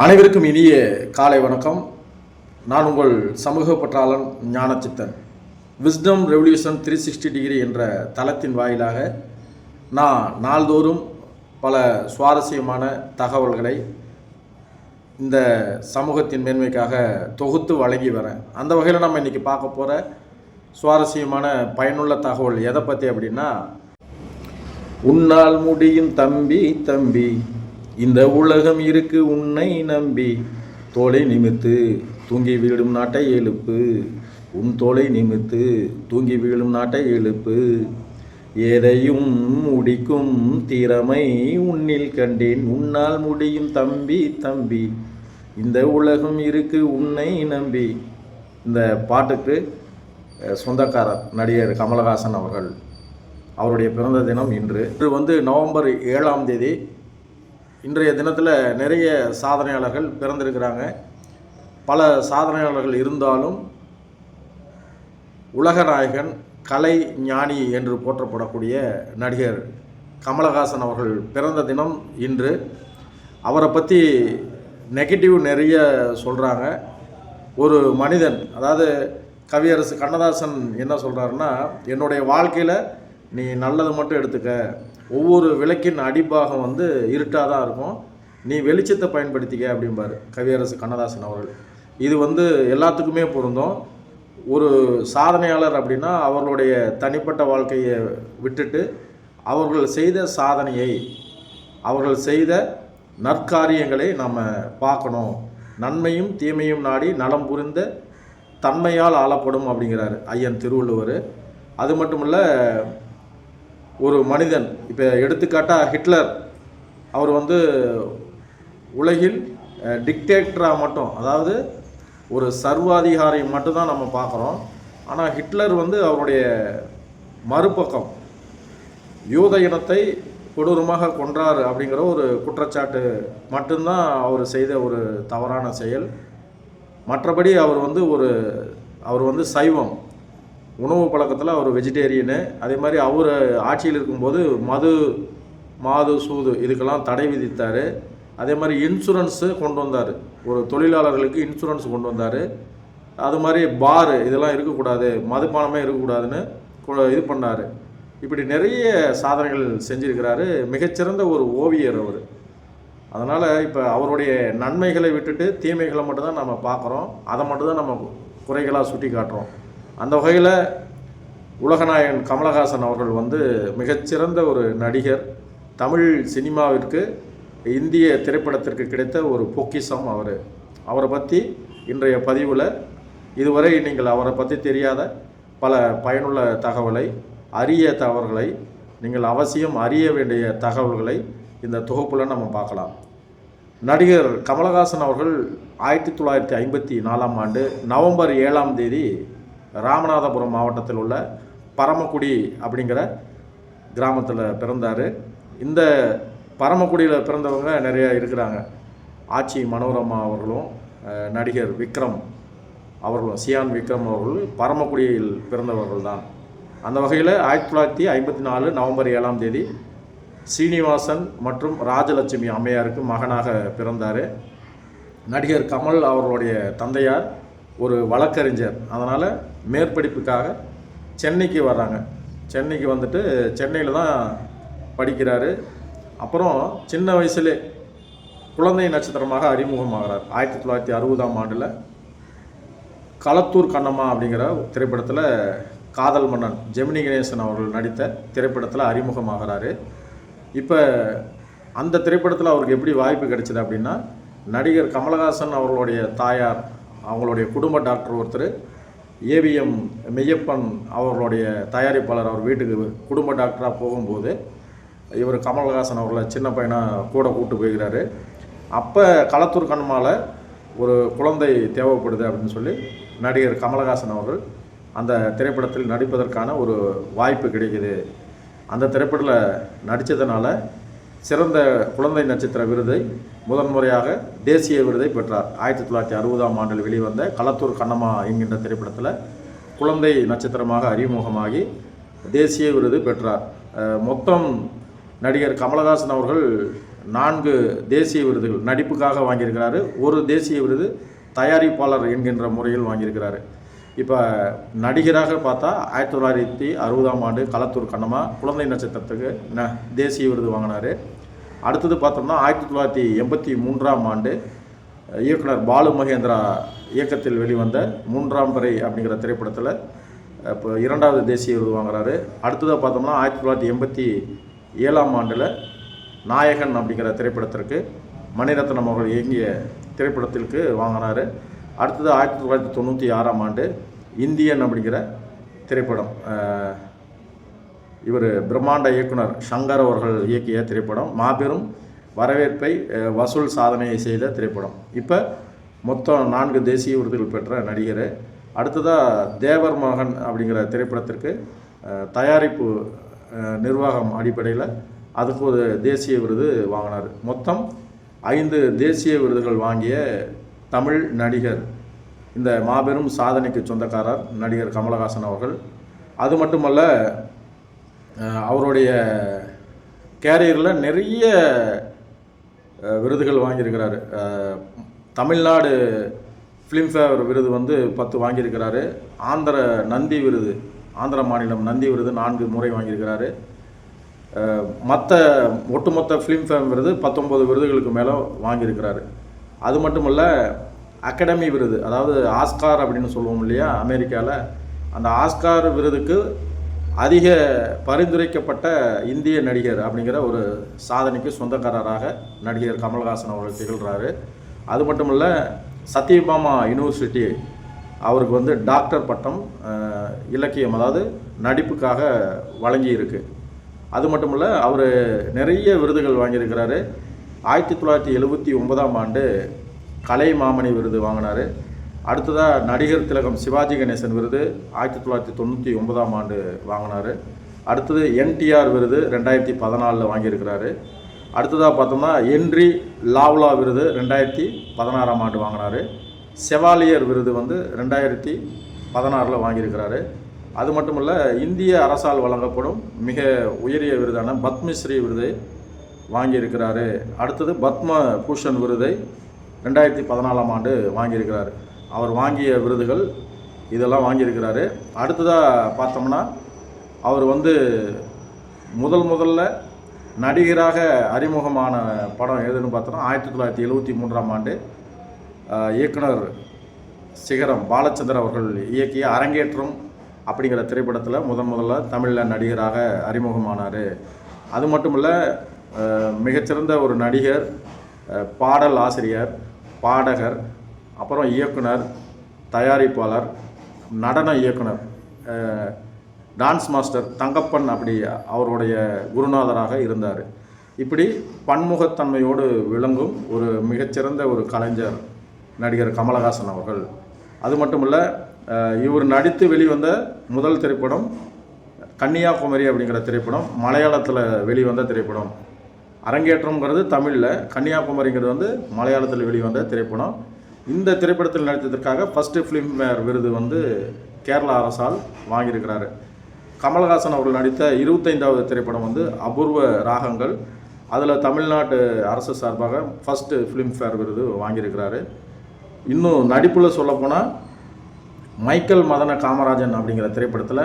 அனைவருக்கும் இனிய காலை வணக்கம். நான் உங்கள் சமூக பற்றாளன் Gnanachithan. Wisdom revolution three sixty degree என்ற தளத்தின் வாயிலாக நான் நாள்தோறும் பல சுவாரஸ்யமான தகவல்களை இந்த சமூகத்தின் மேன்மைக்காக தொகுத்து வழங்கி வரேன். அந்த வகையில் நம்ம இன்றைக்கி பார்க்க போகிற சுவாரஸ்யமான பயனுள்ள தகவல் எதை பற்றி அப்படின்னா உன்னால் முடியும் தம்பி தம்பி இந்த உலகம் இருக்கு உன்னை நம்பி. தோலை நிமித்து தூங்கி வீழும் நாட்டை எழுப்பு. உன் தோலை நிமித்து தூங்கி வீழும் நாட்டை எழுப்பு. எதையும் முடிக்கும் திறமை உன்னில் கண்டேன். உன்னால் முடியும் தம்பி தம்பி. இந்த உலகம் இருக்கு உன்னை நம்பி. இந்த பாட்டுக்கு சொந்தக்காரர் நடிகர் கமலஹாசன் அவர்கள் அவருடைய பிறந்த தினம் இன்று. இன்று வந்து நவம்பர் ஏழாம் தேதி இன்றைய தினத்தில் நிறைய சாதனையாளர்கள் பிறந்திருக்கிறாங்க. பல சாதனையாளர்கள் இருந்தாலும் உலகநாயகன் கலை ஞானி என்று போற்றப்படக்கூடிய நடிகர் கமலஹாசன் அவர்கள் பிறந்த தினம் இன்று. அவரை பற்றி நெகட்டிவ் நிறைய சொல்கிறாங்க ஒரு மனிதன் அதாவது கவியரசு கண்ணதாசன் என்ன சொல்கிறாருன்னா என்னுடைய வாழ்க்கையில் நீ நல்லது மட்டும் எடுத்துக்க. ஒவ்வொரு விளக்கின் அடிப்பாகம் வந்து இருட்டாக தான் இருக்கும். நீ வெளிச்சத்தை பயன்படுத்திக்க அப்படிம்பாரு கவியரசு கண்ணதாசன் அவர்கள். இது வந்து எல்லாத்துக்குமே பொருந்தும். ஒரு சாதனையாளர் அப்படின்னா அவர்களுடைய தனிப்பட்ட வாழ்க்கையை விட்டுட்டு அவர்கள் செய்த சாதனையை அவர்கள் செய்த நற்காரியங்களை நாம் பார்க்கணும். நன்மையும் தீமையும் நாடி நலம் புரிந்த தன்மையால் ஆளப்படும் அப்படிங்கிறாரு ஐயன் திருவள்ளுவர். அது மட்டும் இல்லை ஒரு மனிதன் இப்போ எடுத்துக்காட்டாக ஹிட்லர் அவர் வந்து உலகில் டிக்டேட்டராக மட்டும் அதாவது ஒரு சர்வாதிகாரி மட்டும்தான் நம்ம பார்க்குறோம். ஆனால் ஹிட்லர் வந்து அவருடைய மறுபக்கம் யூத இனத்தை கொடூரமாக கொன்றார் அப்படிங்கிற ஒரு குற்றச்சாட்டு மட்டும்தான் அவர் செய்த ஒரு தவறான செயல். மற்றபடி அவர் வந்து ஒரு அவர் வந்து சைவம். உணவு பழக்கத்தில் அவர் வெஜிடேரியனு அதே மாதிரி அவர் ஆட்சியில் இருக்கும்போது மது மாது சூது இதுக்கெல்லாம் தடை விதித்தார். அதே மாதிரி இன்சூரன்ஸு கொண்டு வந்தார். ஒரு தொழிலாளர்களுக்கு இன்சூரன்ஸ் கொண்டு வந்தார். அது மாதிரி பாரு இதெல்லாம் இருக்கக்கூடாது மதுபானமே இருக்கக்கூடாதுன்னு கொ- இது பண்ணார். இப்படி நிறைய சாதனைகள் செஞ்சுருக்கிறாரு. மிகச்சிறந்த ஒரு ஓவியர் அவர். அதனால் இப்போ அவருடைய நன்மைகளை விட்டுட்டு தீமைகளை மட்டும்தான் நம்ம பார்க்குறோம் அதை மட்டும்தான் நம்ம குறைகளாக சுட்டி காட்டுறோம் அந்த வகையில் உலகநாயகன் கமலஹாசன் அவர்கள் வந்து மிகச்சிறந்த ஒரு நடிகர். தமிழ் சினிமாவிற்கு இந்திய திரைப்படத்திற்கு கிடைத்த ஒரு பொக்கிஷம் அவர். அவரை பற்றி இன்றைய பதிவில் இதுவரை நீங்கள் அவரை பற்றி தெரியாத பல பயனுள்ள தகவலை அரிய தகவல்களை நீங்கள் அவசியம் அறிய வேண்டிய தகவல்களை இந்த தொகுப்பில் நம்ம பார்க்கலாம். நடிகர் கமலஹாசன் அவர்கள் ஆயிரத்தி தொள்ளாயிரத்தி ஐம்பத்தி நாலாம் ஆண்டு நவம்பர் ஏழாம் தேதி ராமநாதபுரம் மாவட்டத்தில் உள்ள பரமக்குடி அப்படிங்கிற கிராமத்தில் பிறந்தார். இந்த பரமக்குடியில் பிறந்தவங்க நிறைய இருக்கிறாங்க. ஆச்சி மனோரமா அவர்களும் நடிகர் விக்ரம் அவர்களும் சியான் விக்ரம் அவர்கள் பரமக்குடியில் பிறந்தவர்கள் தான். அந்த வகையில் ஆயிரத்தி தொள்ளாயிரத்தி ஐம்பத்தி நாலு நவம்பர் ஏழாம் தேதி சீனிவாசன் மற்றும் ராஜலட்சுமி அம்மையாருக்கு மகனாக பிறந்தார். நடிகர் கமல் அவர்களுடைய தந்தையார் ஒரு வழக்கறிஞர். அதனால் மேற்படிப்புக்காக சென்னைக்கு வர்றாங்க. சென்னைக்கு வந்துட்டு சென்னையில் தான் படிக்கிறாரு. அப்புறம் சின்ன வயசுலே குழந்தை நட்சத்திரமாக அறிமுகமாகிறார். ஆயிரத்தி தொள்ளாயிரத்தி அறுபதாம் ஆண்டில் களத்தூர் கண்ணம்மா அப்படிங்கிற திரைப்படத்தில் காதல் மன்னன் ஜெமினி கணேசன் அவர்கள் நடித்த திரைப்படத்தில் அறிமுகமாகிறாரு. இப்போ அந்த திரைப்படத்தில் அவருக்கு எப்படி வாய்ப்பு கிடைச்சிது அப்படின்னா நடிகர் கமலஹாசன் அவர்களுடைய தாயார் அவங்களுடைய குடும்ப டாக்டர் ஒருத்தர் ஏவிஎம் மெய்யப்பன் அவர்களுடைய தயாரிப்பாளர் அவர் வீட்டுக்கு குடும்ப டாக்டராக போகும்போது இவர் கமலஹாசன் அவர்களை சின்ன பையனாக கூட கூட்டு போய்கிறாரு அப்போ களத்தூர் கண்மால ஒரு குழந்தை தேவைப்படுது அப்படின்னு சொல்லி நடிகர் கமலஹாசன் அவர்கள் அந்த திரைப்படத்தில் நடிப்பதற்கான ஒரு வாய்ப்பு கிடைக்குது. அந்த திரைப்படத்தில் நடித்ததுனால சிறந்த குழந்தை நட்சத்திர விருதை முதன்முறையாக தேசிய விருதை பெற்றார். ஆயிரத்தி தொள்ளாயிரத்தி அறுபதாம் ஆண்டில் வெளிவந்த களத்தூர் கண்ணம்மா என்கின்ற திரைப்படத்தில் குழந்தை நட்சத்திரமாக அறிமுகமாகி தேசிய விருது பெற்றார். மொத்தம் நடிகர் கமலஹாசன் அவர்கள் நான்கு தேசிய விருதுகள் நடிப்புக்காக வாங்கியிருக்கிறாரு. ஒரு தேசிய விருது தயாரிப்பாளர் என்கின்ற முறையில் வாங்கியிருக்கிறாரு. இப்போ நடிகராக பார்த்தா ஆயிரத்தி தொள்ளாயிரத்தி அறுபதாம் ஆண்டு களத்தூர் கண்ணம்மா குழந்தை நட்சத்திரத்துக்கு ந தேசிய விருது வாங்கினார். அடுத்தது பார்த்தோம்னா ஆயிரத்தி தொள்ளாயிரத்தி எண்பத்தி மூன்றாம் ஆண்டு இயக்குனர் பாலு மகேந்திரா இயக்கத்தில் வெளிவந்த மூன்றாம் பிறை அப்படிங்கிற திரைப்படத்தில் இப்போ இரண்டாவது தேசிய விருது வாங்குறாரு. அடுத்ததாக பார்த்தோம்னா ஆயிரத்தி தொள்ளாயிரத்தி எண்பத்தி ஏழாம் ஆண்டில் நாயகன் அப்படிங்கிற திரைப்படத்திற்கு மணிரத்னம் அவர்கள் இயங்கிய திரைப்படத்திற்கு வாங்கினார் அடுத்தது ஆயிரத்தி தொள்ளாயிரத்தி தொண்ணூற்றி ஆறாம் ஆண்டு இந்தியன் அப்படிங்கிற திரைப்படம் இவர் பிரம்மாண்ட இயக்குனர் சங்கர் அவர்கள் இயக்கிய திரைப்படம் மாபெரும் வரவேற்பை வசூல் சாதனையை செய்த திரைப்படம். இப்போ மொத்தம் நான்கு தேசிய விருதுகள் பெற்ற நடிகர். அடுத்ததாக தேவர் மகன் அப்படிங்கிற திரைப்படத்திற்கு தயாரிப்பு நிர்வாகம் அடிப்படையில் அதுக்கு ஒரு தேசிய விருது வாங்கினார். மொத்தம் ஐந்து தேசிய விருதுகள் வாங்கிய தமிழ் நடிகர் இந்த மாபெரும் சாதனைக்கு சொந்தக்காரர் நடிகர் கமலஹாசன் அவர்கள். அது மட்டுமல்ல அவருடைய கேரியரில் நிறைய விருதுகள் வாங்கியிருக்கிறாரு. தமிழ்நாடு ஃபிலிம்ஃபேர் விருது வந்து பத்து வாங்கியிருக்கிறாரு. ஆந்திர நந்தி விருது ஆந்திர மாநிலம் நந்தி விருது நான்கு முறை வாங்கியிருக்கிறாரு. மற்ற ஒட்டுமொத்த ஃபிலிம்ஃபேர் விருது பத்தொம்பது விருதுகளுக்கு மேலே வாங்கியிருக்கிறாரு. அது மட்டும் இல்லை அகாடமி விருது அதாவது ஆஸ்கார் அப்படின்னு சொல்லுவோம் இல்லையா அமெரிக்காவில் அந்த ஆஸ்கார் விருதுக்கு அதிக பரிந்துரைக்கப்பட்ட இந்திய நடிகர் அப்படிங்கிற ஒரு சாதனைக்கு சொந்தக்காரராக நடிகர் கமல்ஹாசன் அவர்கள் திகழ்கிறாரு அது மட்டும் இல்லை சத்யபாமா யூனிவர்சிட்டி அவருக்கு வந்து டாக்டர் பட்டம் இலக்கியம் அதாவது நடிப்புக்காக வழங்கியிருக்கு. அது மட்டும் இல்லை அவர் நிறைய விருதுகள் வாங்கியிருக்கிறாரு. ஆயிரத்தி தொள்ளாயிரத்தி எழுபத்தி ஒன்பதாம் ஆண்டு கலை மாமணி விருது வாங்கினார். அடுத்ததாக நடிகர் திலகம் சிவாஜி கணேசன் விருது ஆயிரத்தி தொள்ளாயிரத்தி தொண்ணூற்றி ஒன்பதாம் ஆண்டு வாங்கினார். அடுத்தது என்டிஆர் விருது ரெண்டாயிரத்தி பதினாலில் வாங்கியிருக்கிறாரு. அடுத்ததாக பார்த்தோம்னா என்ரி லாவ்லா விருது ரெண்டாயிரத்தி பதினாறாம் ஆண்டு வாங்கினார். செவாலியர் விருது வந்து ரெண்டாயிரத்தி பதினாறில் வாங்கியிருக்கிறாரு. அது மட்டும் இல்லை இந்திய அரசால் வழங்கப்படும் மிக உயரிய விருதான பத்மஸ்ரீ விருது வாங்கியிருக்கிறாரு. அடுத்தது பத்ம பூஷன் விருதை ரெண்டாயிரத்தி பதினாலாம் ஆண்டு வாங்கியிருக்கிறார். அவர் வாங்கிய விருதுகள் இதெல்லாம் வாங்கியிருக்கிறாரு. அடுத்ததாக பார்த்தோம்னா அவர் வந்து முதல் முதல்ல நடிகராக அறிமுகமான படம் எதுன்னு பார்த்தோன்னா ஆயிரத்தி தொள்ளாயிரத்தி எழுபத்தி மூன்றாம் ஆண்டு இயக்குனர் சிகரம் பாலச்சந்தர் அவர்கள் இயக்கிய அரங்கேற்றம் அப்படிங்கிற திரைப்படத்தில் முதன் முதல்ல தமிழில் நடிகராக அறிமுகமானார். அது மட்டும் இல்லை மிகச்சிறந்த ஒரு நடிகர் பாடல் ஆசிரியர் பாடகர் அப்புறம் இயக்குனர் தயாரிப்பாளர் நடன இயக்குனர் டான்ஸ் மாஸ்டர் தங்கப்பன் அப்படி அவருடைய குருநாதராக இருந்தார். இப்படி பன்முகத்தன்மையோடு விளங்கும் ஒரு மிகச்சிறந்த ஒரு கலைஞர் நடிகர் கமலஹாசன் அவர்கள். அது மட்டும் இல்லை இவர் நடித்து வெளிவந்த முதல் திரைப்படம் கன்னியாகுமரி அப்படிங்கிற திரைப்படம் மலையாளத்தில் வெளிவந்த திரைப்படம். அரங்கேற்றம்ங்கிறது தமிழில் கன்னியாகுமரிங்கிறது வந்து மலையாளத்தில் வெளிவந்த திரைப்படம். இந்த திரைப்படத்தில் நடித்ததற்காக ஃபஸ்ட்டு ஃபிலிம்ஃபேர் விருது வந்து கேரளா அரசால் வாங்கியிருக்கிறாரு. கமல்ஹாசன் அவர்கள் நடித்த இருபத்தைந்தாவது திரைப்படம் வந்து அபூர்வ ராகங்கள். அதில் தமிழ்நாட்டு அரசு சார்பாக ஃபஸ்ட்டு ஃபிலிம்ஃபேர் விருது வாங்கியிருக்கிறாரு. இன்னும் நடிப்பில் சொல்லப்போனால் மைக்கேல் மதன காமராஜன் அப்படிங்கிற திரைப்படத்தில்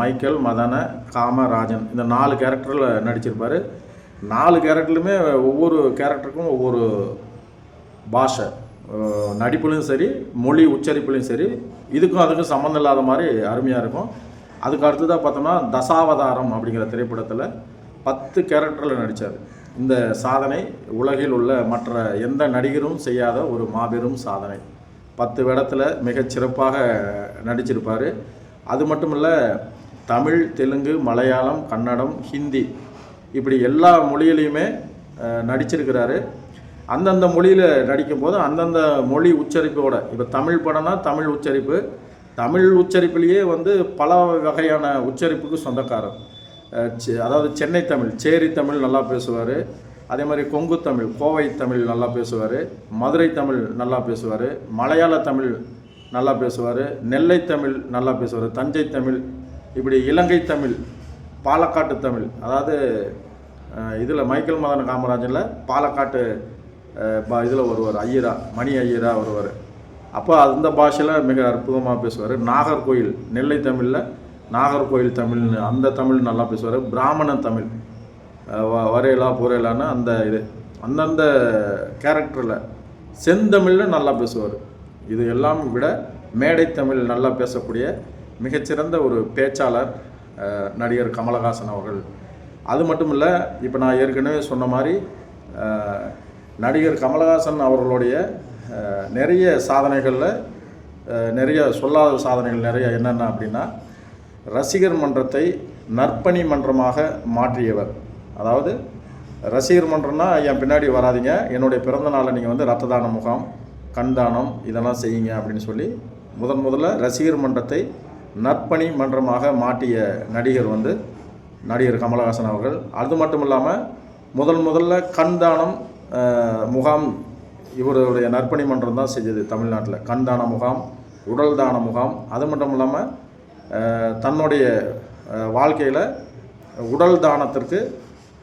மைக்கேல் மதன காமராஜன் இந்த நாலு கேரக்டரில் நடிச்சிருப்பார். நாலு கேரக்டர்லையுமே ஒவ்வொரு கேரக்டருக்கும் ஒவ்வொரு பாஷை. நடிப்புலையும் சரி மொழி உச்சரிப்புலையும் சரி இதுக்கும் அதுக்கும் சம்மந்தம் இல்லாத மாதிரி அருமையாக இருக்கும். அதுக்கு அடுத்ததாக பார்த்தோம்னா தசாவதாரம் அப்படிங்கிற திரைப்படத்தில் பத்து கேரக்டரில் நடித்தார் இந்த சாதனை உலகில் உள்ள மற்ற எந்த நடிகரும் செய்யாத ஒரு மாபெரும் சாதனை. பத்து வேடத்தில் மிகச் சிறப்பாக நடிச்சிருப்பார். அது மட்டும் இல்லை தமிழ் தெலுங்கு மலையாளம் கன்னடம் ஹிந்தி இப்படி எல்லா மொழியிலையுமே நடிச்சிருக்கிறாரு. அந்தந்த மொழியில் நடிக்கும்போது அந்தந்த மொழி உச்சரிப்போட இப்போ தமிழ் படம்னா தமிழ் உச்சரிப்பு. தமிழ் உச்சரிப்புலேயே வந்து பல வகையான உச்சரிப்புக்கு சொந்தக்காரர். செ- அதாவது சென்னை தமிழ் சேரி தமிழ் நல்லா பேசுவார். அதே மாதிரி கொங்கு தமிழ் கோவை தமிழ் நல்லா பேசுவார். மதுரை தமிழ் நல்லா பேசுவார். மலையாள தமிழ் நல்லா பேசுவார். நெல்லை தமிழ் நல்லா பேசுவார். தஞ்சை தமிழ் இப்படி இலங்கை தமிழ் பாலக்காட்டு தமிழ். அதாவது இதில் மைக்கேல் மதன காமராஜனில் பாலக்காட்டு இதில் வருவார் ஐயரா மணி ஐயரா வருவார் அப்போ அந்த பாஷையில் மிக அற்புதமாக பேசுவார். நாகர்கோயில் நெல்லை தமிழில் நாகர்கோயில் தமிழ்னு அந்த தமிழ் நல்லா பேசுவார். பிராமண தமிழ் வ வரையலா புரையலான்னு அந்த இது அந்தந்த கேரக்டரில் செந்தமிழில் நல்லா பேசுவார். இது எல்லாம் விட மேடை தமிழ் நல்லா பேசக்கூடிய மிகச்சிறந்த ஒரு பேச்சாளர் நடிகர் கமலஹாசன் அவர்கள். அது மட்டும் இல்லை இப்போ நான் ஏற்கனவே சொன்ன மாதிரி நடிகர் கமலஹாசன் அவர்களுடைய நிறைய சாதனைகளில் நிறைய சொல்லாத சாதனைகள் நிறைய என்னென்ன அப்படின்னா ரசிகர் மன்றத்தை நற்பணி மன்றமாக மாற்றியவர். அதாவது ரசிகர் மன்றம்னா என் பின்னாடி வராதீங்க என்னுடைய பிறந்த நாளை நீங்கள் வந்து ரத்த தான முகாம் கண் தானம் இதெல்லாம் செய்யுங்க அப்படின்னு சொல்லி முதன் முதல்ல ரசிகர் மன்றத்தை நற்பணி மன்றமாக மாட்டிய நடிகர் வந்து நடிகர் கமலஹாசன் அவர்கள். அது மட்டும் இல்லாமல் முதல் முதல்ல கண் தானம் முகாம் இவருடைய நற்பணி மன்றம் தான் செஞ்சது தமிழ்நாட்டில். கண்தான முகாம் உடல் தான முகாம். அது மட்டும் இல்லாமல் தன்னுடைய வாழ்க்கையில் உடல் தானத்திற்கு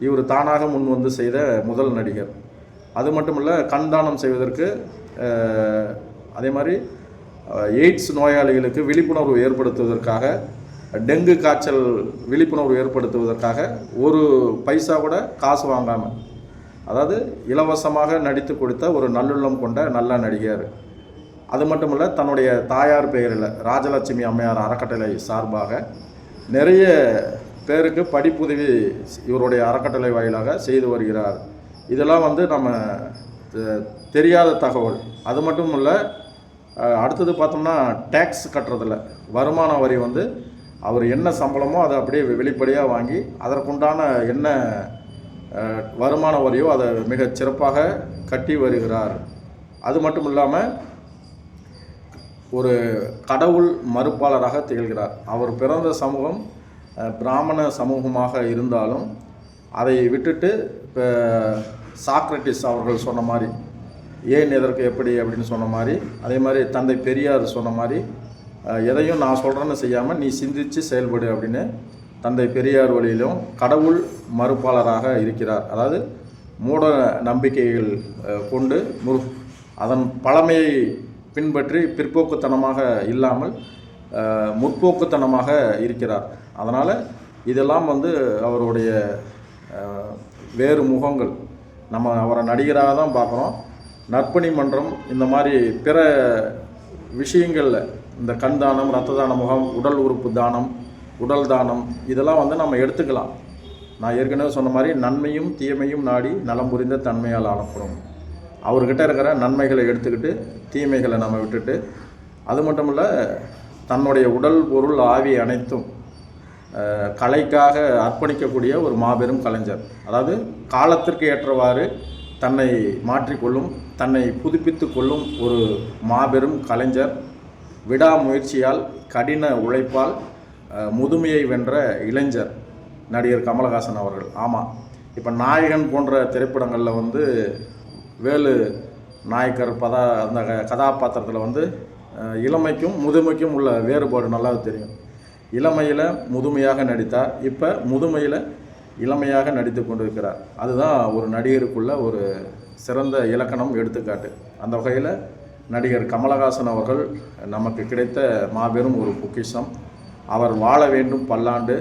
இவர் தானாக முன் வந்து செய்த முதல் நடிகர். அது மட்டும் இல்லை கண் தானம் செய்வதற்கு அதே மாதிரி எய்ட்ஸ் நோயாளிகளுக்கு விழிப்புணர்வு ஏற்படுத்துவதற்காக டெங்கு காய்ச்சல் விழிப்புணர்வு ஏற்படுத்துவதற்காக ஒரு பைசா கூட காசு வாங்காமல் அதாவது இலவசமாக நடித்து கொடுத்த ஒரு நல்லுள்ளம் கொண்ட நல்ல நடிகர். அது மட்டும் இல்லை தன்னுடைய தாயார் பெயரில் ராஜலட்சுமி அம்மையார் அறக்கட்டளை சார்பாக நிறைய பேருக்கு படிப்புதவி இவருடைய அறக்கட்டளை வாயிலாக செய்து வருகிறார். இதெல்லாம் வந்து நம்ம தெரியாத தகவல். அது மட்டும் இல்லை அடுத்தது பார்த்தோம்னா டேக்ஸ் கட்டுறதில்ல வருமான வரி வந்து அவர் என்ன சம்பளமோ அதை அப்படியே வெளிப்படையாக வாங்கி அதற்குண்டான என்ன வருமான வரியோ அதை மிகச் சிறப்பாக கட்டி வருகிறார். அது மட்டும் இல்லாமல் ஒரு கடவுள் மறுப்பாளராக திகழ்கிறார். அவர் பிறந்த சமூகம் பிராமண சமூகமாக இருந்தாலும் அதை விட்டுட்டு இப்போ சாக்ரட்டிஸ் அவர்கள் சொன்ன மாதிரி ஏன் எதற்கு எப்படி அப்படின்னு சொன்ன மாதிரி அதே மாதிரி தந்தை பெரியார் சொன்ன மாதிரி எதையும் நான் சொல்கிறேன்னு செய்யாமல் நீ சிந்தித்து செயல்படு அப்படின்னு தந்தை பெரியார் வழியிலும் கடவுள் மறுப்பாளராக இருக்கிறார். அதாவது மூட நம்பிக்கைகள் கொண்டு முரு அதன் பழமையை பின்பற்றி பிற்போக்குத்தனமாக இல்லாமல் முற்போக்குத்தனமாக இருக்கிறார். அதனால் இதெல்லாம் வந்து அவருடைய வேறு முகங்கள். நம்ம அவரை நடிகராக தான் பார்க்குறோம். நற்பணி மன்றம் இந்த மாதிரி பிற விஷயங்களில் இந்த கண் தானம் ரத்த தான முகம் உடல் உறுப்பு தானம் உடல் தானம் இதெல்லாம் வந்து நம்ம எடுத்துக்கலாம். நான் ஏற்கனவே சொன்ன மாதிரி நன்மையும் தீமையும் நாடி நலம் புரிந்த தன்மையால் ஆளப்படும். அவர்கிட்ட இருக்கிற நன்மைகளை எடுத்துக்கிட்டு தீமைகளை நம்ம விட்டுட்டு அது மட்டும் இல்லை தன்னுடைய உடல் பொருள் ஆவி அனைத்தும் கலைக்காக அர்ப்பணிக்கக்கூடிய ஒரு மாபெரும் கலைஞர். அதாவது காலத்திற்கு ஏற்றவாறு தன்னை மாற்றிக்கொள்ளும் தன்னை புதுப்பித்து கொள்ளும் ஒரு மாபெரும் கலைஞர். விடாமுயற்சியால் கடின உழைப்பால் முதுமையை வென்ற இளைஞர் நடிகர் கமலஹாசன் அவர்கள். ஆமாம் இப்போ நாயகன் போன்ற திரைப்படங்களில் வந்து வேலு நாயக்கர் பதா அந்த க- கதாபாத்திரத்தில் வந்து இளமைக்கும் முதுமைக்கும் உள்ள வேறுபாடு நல்லா தெரியும். இளமையில் முதுமையாக நடித்தார். இப்போ முதுமையில் இளமையாக நடித்து கொண்டிருக்கிறார். அதுதான் ஒரு நடிகருக்குள்ள ஒரு சிறந்த இலக்கணம் எடுத்துக்காட்டு. அந்த வகையில் நடிகர் கமலஹாசன் அவர்கள் நமக்கு கிடைத்த மாபெரும் ஒரு பொக்கிஷம். அவர் வாழ வேண்டும் பல்லாண்டு.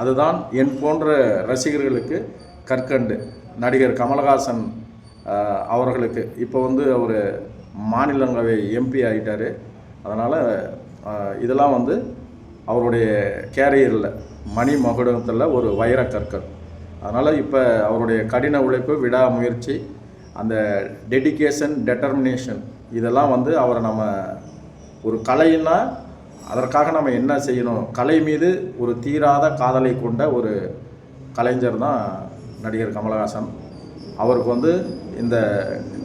அதுதான் என் போன்ற ரசிகர்களுக்கு கற்கண்டு. நடிகர் கமலஹாசன் அவர்களுக்கு. இப்போ வந்து அவர் மாநிலங்களவை எம்பி ஆகிட்டார் அதனால் இதெல்லாம் வந்து அவருடைய கேரியரில் மணி மகுடத்தில் ஒரு வைர கற்கள். அதனால் இப்போ அவருடைய கடின உழைப்பு விடாமுயற்சி அந்த டெடிகேஷன் டெட்டர்மினேஷன் இதெல்லாம் வந்து அவரை நம்ம ஒரு கலைன்னா அதற்காக நம்ம என்ன செய்யணும்? கலை மீது ஒரு தீராத காதலை கொண்ட ஒரு கலைஞர் தான் நடிகர் கமலஹாசன். அவருக்கு வந்து இந்த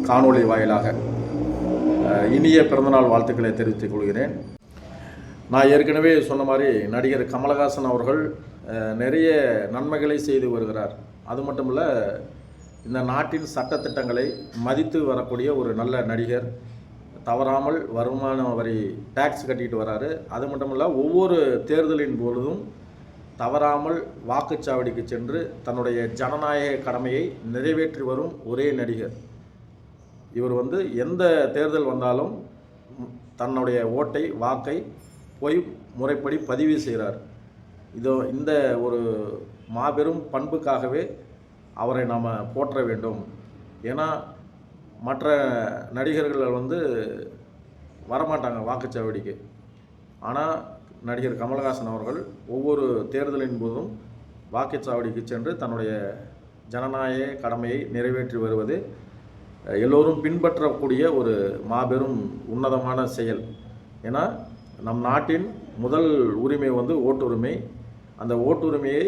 காணொளி வாயிலாக இனிய பிறந்தநாள் வாழ்த்துக்களை தெரிவித்துக் கொள்கிறேன். நான் ஏற்கனவே சொன்ன மாதிரி நடிகர் கமலஹாசன் அவர்கள் நிறைய நன்மைகளை செய்து வருகிறார். அது மட்டும் இல்லை இந்த நாட்டின் சட்டத்திட்டங்களை மதித்து வரக்கூடிய ஒரு நல்ல நடிகர் தவறாமல் வருமான வரி டேக்ஸ் கட்டிட்டு வராரு. அது மட்டும் இல்லை ஒவ்வொரு தேர்தலின் பொழுதும் தவறாமல் வாக்குச்சாவடிக்கு சென்று தன்னுடைய ஜனநாயக கடமையை நிறைவேற்றி வரும் ஒரே நடிகர். இவர் வந்து எந்த தேர்தல் வந்தாலும் தன்னுடைய ஓட்டை வாக்கை போய் முறைப்படி பதிவு செய்கிறார். இதோ இந்த ஒரு மாபெரும் பண்புக்காகவே அவரை நாம் போற்ற வேண்டும். ஏன்னா மற்ற நடிகர்கள் வந்து வரமாட்டாங்க வாக்குச்சாவடிக்கு. ஆனால் நடிகர் கமலஹாசன் அவர்கள் ஒவ்வொரு தேர்தலின் போதும் வாக்குச்சாவடிக்கு சென்று தன்னுடைய ஜனநாயக கடமையை நிறைவேற்றி வருவது எல்லோரும் பின்பற்றக்கூடிய ஒரு மாபெரும் உன்னதமான செயல். ஏன்னா நம் நாட்டின் முதல் உரிமை வந்து ஓட்டுரிமை. அந்த ஓட்டுரிமையை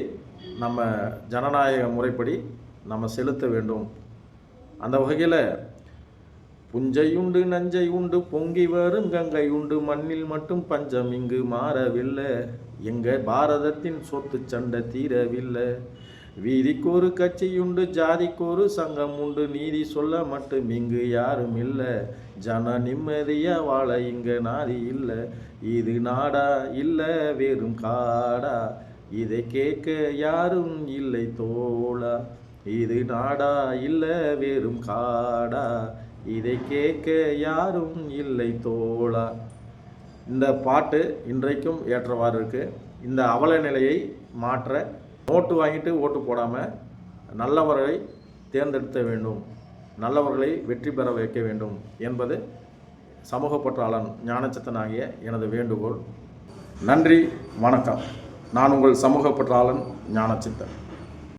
நம்ம ஜனநாயக முறைப்படி நம்ம செலுத்த வேண்டும். அந்த வகையில் புஞ்சையுண்டு நஞ்சை உண்டு பொங்கி வரும் கங்கை உண்டு மண்ணில் மட்டும் பஞ்சம் இங்கு மாறவில்லை. எங்கள் பாரதத்தின் சொத்து சண்டை தீரவில்லை. வீதிக்கொரு கட்சியுண்டு ஜாதிக்கொரு சங்கம் உண்டு நீதி சொல்ல மட்டும் இங்கு யாரும் இல்லை. ஜன நிம்மதியாக வாழ இங்க நாதி இல்லை. இது நாடா இல்லை வெறும் காடா. இதை கேட்க யாரும் இல்லை தோழா. இது நாடா இல்லை வெறும் காடா. இதை கேட்க யாரும் இல்லை தோழா. இந்த பாட்டு இன்றைக்கும் ஏற்றவாறு இருக்குது இந்த அவல நிலையை மாற்ற ஓட்டு வாங்கிட்டு ஓட்டு போடாமல் நல்லவர்களை தேர்ந்தெடுத்த வேண்டும். நல்லவர்களை வெற்றி பெற வைக்க வேண்டும் என்பது சமூக பற்றாளன் ஞானச்சத்தனாகிய எனது வேண்டுகோள். நன்றி வணக்கம். நான் உங்கள் சமூக பற்றாளன் ஞானச்சித்தன்.